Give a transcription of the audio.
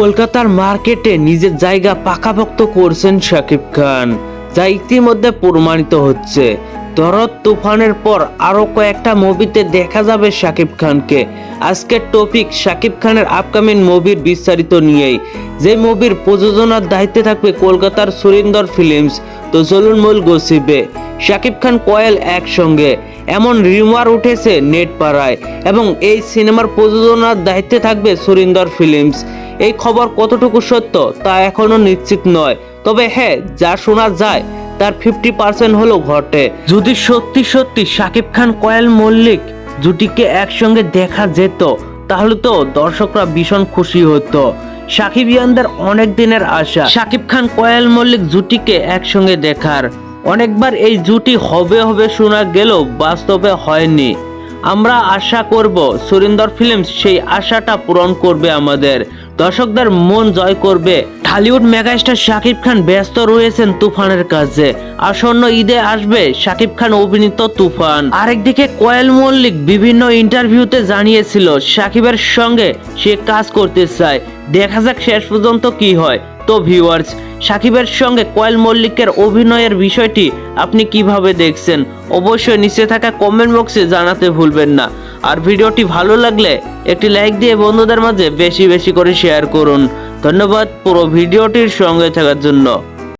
কলকাতার মার্কেটে নিজের জায়গা পাকাপোক্ত করছেন শাকিব খান, যা ইতিমধ্যে প্রমাণিত হচ্ছে। দরদ তুফানের পর আরও কয়েকটা মুভিতে দেখা যাবে শাকিব খানকে। আজকের টপিক শাকিব খানের আপকামিং মুভির বিস্তারিত নিয়েই। যে মুভির প্রযোজনার দায়িত্বে থাকবে কলকাতার সুরিন্দর ফিল্মস, তো চলুন মূল গসিবে শাকিব খান কয়েল একসঙ্গে। এমন রিমার উঠেছে নেট পাড়ায় এবং এই সিনেমার প্রযোজনার দায়িত্বে থাকবে সুরিন্দর ফিল্মস। এই খবর কতটুকু সত্য তা এখনও নিশ্চিত নয়। তবে হ্যাঁ যা শোনা যায়, তার ফিফটি পার্সেন্ট হলো ঘটে। যদি সত্যি সত্যি শাকিব খান, কয়েল মল্লিক জুটিকে একসঙ্গে দেখা যেত, তাহলে তো দর্শকরা ভীষণ খুশি হতো। সাকিব ইয়ানদের অনেক দিনের আশা। শাকিব খান, কয়েল মল্লিক জুটিকে একসঙ্গে দেখার। অনেকবার এই জুটি হবে হবে শোনা গেলেও বাস্তবে হয়নি। আমরা আশা করব সুরিন্দর ফিল্মস সেই আশাটা পূরণ করবে আমাদের। দর্শকদের মন জয় করবে। হলিউড মেগাস্টার শাকিব খান ব্যস্ত রয়েছেন তুফানের কাজে। আসন্ন ঈদে আসবে শাকিব খান অভিনীত তুফান। আরেকদিকে কোয়েল মল্লিক বিভিন্ন ইন্টারভিউতে জানিয়েছিল, শাকিবের সঙ্গে সে কাজ করতে চায়। দেখা যাক শেষ পর্যন্ত কি হয়। তো ভিউয়ার্স সাকিবের সঙ্গে কোয়েল মল্লিকের অভিনয়ের বিষয়টি আপনি কীভাবে দেখছেন? অবশ্যই নিচে থাকা কমেন্ট বক্সে জানাতে ভুলবেন না। আর ভিডিওটি ভালো লাগলে একটি লাইক দিয়ে বন্ধুদের মাঝে বেশি বেশি করে শেয়ার করুন। ধন্যবাদ পুরো ভিডিওটির সঙ্গে থাকার জন্য।